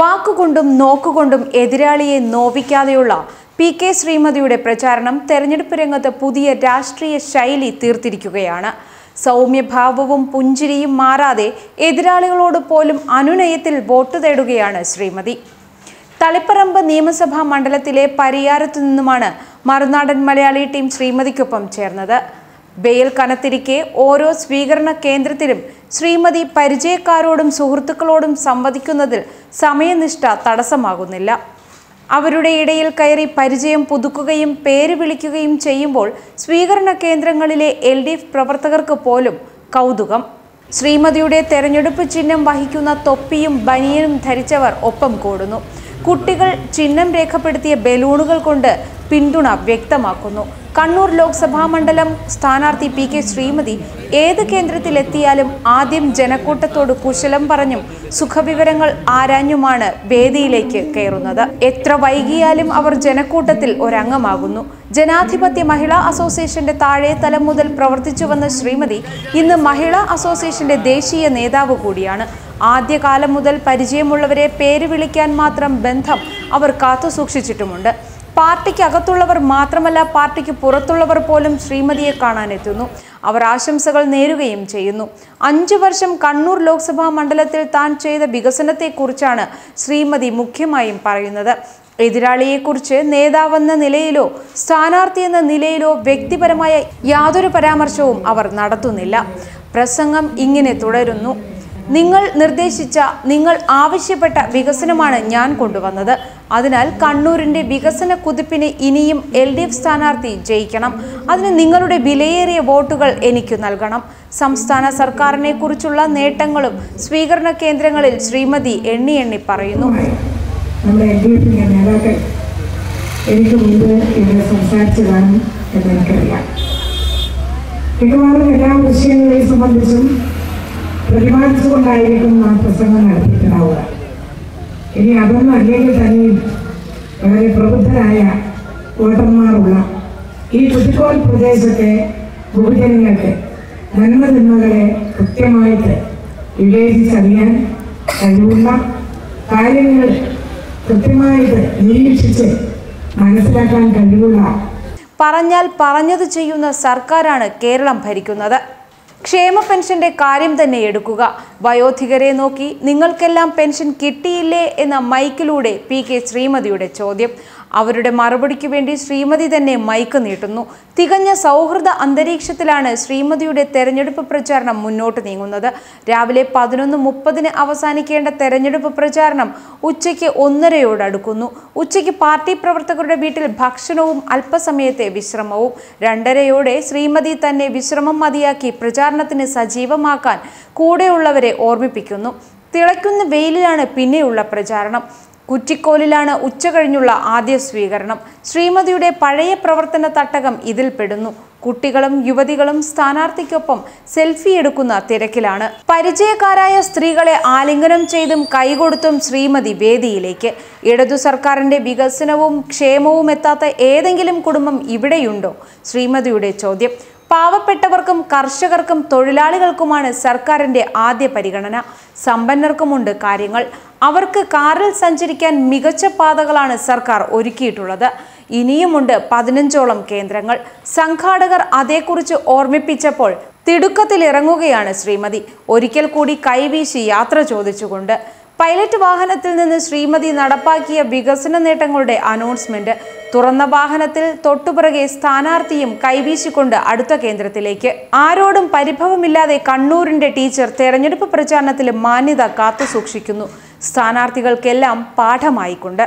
വാക്കുകൊണ്ടും നോക്കുകൊണ്ടും എതിരാളിയെ നോവിക്കാതെയുള്ള P K ശ്രീമതിയുടെ പ്രചാരണം തെരഞ്ഞെടുപ്പ് രംഗത്ത് പുതിയ രാഷ്ട്രീയ ശൈലി തീർത്തിരിക്കുകയാണ്. സൗമ്യഭാവവും പുഞ്ചിരിയും മാറാതെ എതിരാളികളോട് പോലും അനുനയത്തിൽ വോട്ട് തേടുകയാണ് ശ്രീമതി. തളിപ്പറമ്പ് നിയമസഭാ മണ്ഡലത്തിലെ പരിയാരത്തു നിന്നുമാണ് മറുനാടൻ മലയാളി ടീം ശ്രീമതിക്കൊപ്പം ചേർന്നത്. ബെയിൽ കനത്തിരിക്കെ ഓരോ സ്വീകരണ കേന്ദ്രത്തിലും ശ്രീമതി പരിചയക്കാരോടും സുഹൃത്തുക്കളോടും സംവദിക്കുന്നതിൽ സമയനിഷ്ഠ തടസ്സമാകുന്നില്ല. അവരുടെ ഇടയിൽ കയറി പരിചയം പുതുക്കുകയും പേര് വിളിക്കുകയും ചെയ്യുമ്പോൾ സ്വീകരണ കേന്ദ്രങ്ങളിലെ എൽ ഡി എഫ് പ്രവർത്തകർക്ക് പോലും കൗതുകം. ശ്രീമതിയുടെ തെരഞ്ഞെടുപ്പ് ചിഹ്നം വഹിക്കുന്ന തൊപ്പിയും ബനിയനും ധരിച്ചവർ ഒപ്പം കൂടുന്നു. കുട്ടികൾ ചിഹ്നം രേഖപ്പെടുത്തിയ ബലൂണുകൾ കൊണ്ട് പിന്തുണ വ്യക്തമാക്കുന്നു. കണ്ണൂർ ലോക്സഭാ മണ്ഡലം സ്ഥാനാർത്ഥി പി കെ ശ്രീമതി ഏത് കേന്ദ്രത്തിലെത്തിയാലും ആദ്യം ജനക്കൂട്ടത്തോട് കുശലം പറഞ്ഞും സുഖവിവരങ്ങൾ ആരാഞ്ഞുമാണ് വേദിയിലേക്ക് കയറുന്നത്. എത്ര വൈകിയാലും അവർ ജനക്കൂട്ടത്തിൽ ഒരംഗമാകുന്നു. ജനാധിപത്യ മഹിളാ അസോസിയേഷന്റെ താഴെ തലം മുതൽ പ്രവർത്തിച്ചു വന്ന ശ്രീമതി ഇന്ന് മഹിളാ അസോസിയേഷന്റെ ദേശീയ നേതാവ് കൂടിയാണ്. ആദ്യകാലം മുതൽ പരിചയമുള്ളവരെ പേര് വിളിക്കാൻ മാത്രം ബന്ധം അവർ കാത്തുസൂക്ഷിച്ചിട്ടുമുണ്ട്. പാർട്ടിക്ക് അകത്തുള്ളവർ മാത്രമല്ല പാർട്ടിക്ക് പുറത്തുള്ളവർ പോലും ശ്രീമതിയെ കാണാനെത്തുന്നു. അവർ ആശംസകൾ നേരുകയും ചെയ്യുന്നു. അഞ്ചു വർഷം കണ്ണൂർ ലോക്സഭാ മണ്ഡലത്തിൽ താൻ ചെയ്ത വികസനത്തെക്കുറിച്ചാണ് ശ്രീമതി മുഖ്യമായും പറയുന്നത്. എതിരാളിയെക്കുറിച്ച് നേതാവെന്ന നിലയിലോ സ്ഥാനാർത്ഥി എന്ന നിലയിലോ വ്യക്തിപരമായ യാതൊരു പരാമർശവും അവർ നടത്തുന്നില്ല. പ്രസംഗം ഇങ്ങനെ തുടരുന്നു. നിങ്ങൾ നിർദ്ദേശിച്ച നിങ്ങൾ ആവശ്യപ്പെട്ട വികസനമാണ് ഞാൻ കൊണ്ടുവന്നത്. അതിനാൽ കണ്ണൂരിന്റെ വികസന കുതിപ്പിന് ഇനിയും എൽ ഡി എഫ് സ്ഥാനാർത്ഥി ജയിക്കണം. അതിന് നിങ്ങളുടെ വിലയേറിയ വോട്ടുകൾ എനിക്ക് നൽകണം. സംസ്ഥാന സർക്കാരിനെ കുറിച്ചുള്ള നേട്ടങ്ങളും സ്വീകരണ കേന്ദ്രങ്ങളിൽ ശ്രീമതി എണ്ണി എണ്ണി പറയുന്നു. എനിക്ക് മുമ്പ് ഇവിടെ സംസാരിച്ചതാണ് എന്ന് എനിക്കറിയാം. മിക്കവാറും എല്ലാ വിഷയങ്ങളെയും സംബന്ധിച്ചും പ്രതിപാദിച്ചുകൊണ്ടായിരിക്കും നാം പ്രസംഗം നടത്തിയിട്ടുണ്ടാവുക. ഇനി അതൊന്നും അല്ലെങ്കിൽ തന്നെയും വളരെ പ്രബുദ്ധരായ വോട്ടർമാരുള്ള ഈ കുറ്റിക്കോൽ പ്രദേശത്തെ ബഹുജനങ്ങൾക്ക് നന്മ തിന്മകളെ കൃത്യമായിട്ട് വിവേചിച്ചറിയാൻ കഴിവുള്ള കാര്യങ്ങൾ കൃത്യമായിട്ട് നിരീക്ഷിച്ച് മനസ്സിലാക്കാൻ കഴിവുള്ള പറഞ്ഞാൽ പറഞ്ഞത് ചെയ്യുന്ന സർക്കാരാണ് കേരളം ഭരിക്കുന്നത്. ക്ഷേമ പെൻഷന്റെ കാര്യം തന്നെ എടുക്കുക. വയോധികരെ നോക്കി നിങ്ങൾക്കെല്ലാം പെൻഷൻ കിട്ടിയില്ലേ എന്ന മൈക്കിലൂടെ പി കെ ശ്രീമതിയുടെ ചോദ്യം. അവരുടെ മറുപടിക്ക് വേണ്ടി ശ്രീമതി തന്നെ മൈക്ക് നീട്ടുന്നു. തികഞ്ഞ സൗഹൃദ അന്തരീക്ഷത്തിലാണ് ശ്രീമതിയുടെ തെരഞ്ഞെടുപ്പ് പ്രചാരണം മുന്നോട്ട് നീങ്ങുന്നത്. രാവിലെ പതിനൊന്ന് മുപ്പതിന് അവസാനിക്കേണ്ട തെരഞ്ഞെടുപ്പ് പ്രചാരണം ഉച്ചയ്ക്ക് ഒന്നരയോടടുക്കുന്നു ഉച്ചയ്ക്ക് പാർട്ടി പ്രവർത്തകരുടെ വീട്ടിൽ ഭക്ഷണവും അല്പസമയത്തെ വിശ്രമവും. രണ്ടരയോടെ ശ്രീമതി തന്നെ വിശ്രമം മതിയാക്കി പ്രചാരണത്തിന് സജീവമാക്കാൻ കൂടെയുള്ളവരെ ഓർമ്മിപ്പിക്കുന്നു. തിളയ്ക്കുന്ന വെയിലിലാണ് പിന്നെയുള്ള പ്രചാരണം. കുറ്റിക്കോലിലാണ് ഉച്ചകഴിഞ്ഞുള്ള ആദ്യ സ്വീകരണം. ശ്രീമതിയുടെ പഴയ പ്രവർത്തന തട്ടകം ഇതിൽ പെടുന്നു. കുട്ടികളും യുവതികളും സ്ഥാനാർത്ഥിക്കൊപ്പം സെൽഫി എടുക്കുന്ന തിരക്കിലാണ്. പരിചയക്കാരായ സ്ത്രീകളെ ആലിംഗനം ചെയ്തും കൈകൊടുത്തും ശ്രീമതി വേദിയിലേക്ക്. ഇടതു സർക്കാരിന്റെ വികസനവും ക്ഷേമവും എത്താത്ത ഏതെങ്കിലും കുടുംബം ഇവിടെയുണ്ടോ? ശ്രീമതിയുടെ ചോദ്യം. പാവപ്പെട്ടവർക്കും കർഷകർക്കും തൊഴിലാളികൾക്കുമാണ് സർക്കാരിന്റെ ആദ്യ പരിഗണന. സമ്പന്നർക്കുമുണ്ട് കാര്യങ്ങൾ. അവർക്ക് കാറിൽ സഞ്ചരിക്കാൻ മികച്ച പാതകളാണ് സർക്കാർ ഒരുക്കിയിട്ടുള്ളത്. ഇനിയുമുണ്ട് പതിനഞ്ചോളം കേന്ദ്രങ്ങൾ. സംഘാടകർ അതേക്കുറിച്ച് ഓർമ്മിപ്പിച്ചപ്പോൾ തിടുക്കത്തിലിറങ്ങുകയാണ് ശ്രീമതി. ഒരിക്കൽ കൂടി കൈവീശി യാത്ര ചോദിച്ചുകൊണ്ട് പൈലറ്റ് വാഹനത്തിൽ നിന്ന് ശ്രീമതി നടപ്പാക്കിയ വികസന നേട്ടങ്ങളുടെ അനൗൺസ്മെന്റ്. തുറന്ന വാഹനത്തിൽ തൊട്ടുപിറകെ സ്ഥാനാർത്ഥിയും കൈവീശിക്കൊണ്ട് അടുത്ത കേന്ദ്രത്തിലേക്ക്. ആരോടും പരിഭവമില്ലാതെ കണ്ണൂരിന്റെ ടീച്ചർ തെരഞ്ഞെടുപ്പ് പ്രചാരണത്തിൽ മാന്യത കാത്തുസൂക്ഷിക്കുന്നു. സ്ഥാനാർത്ഥികൾക്കെല്ലാം പാഠമായിക്കൊണ്ട്.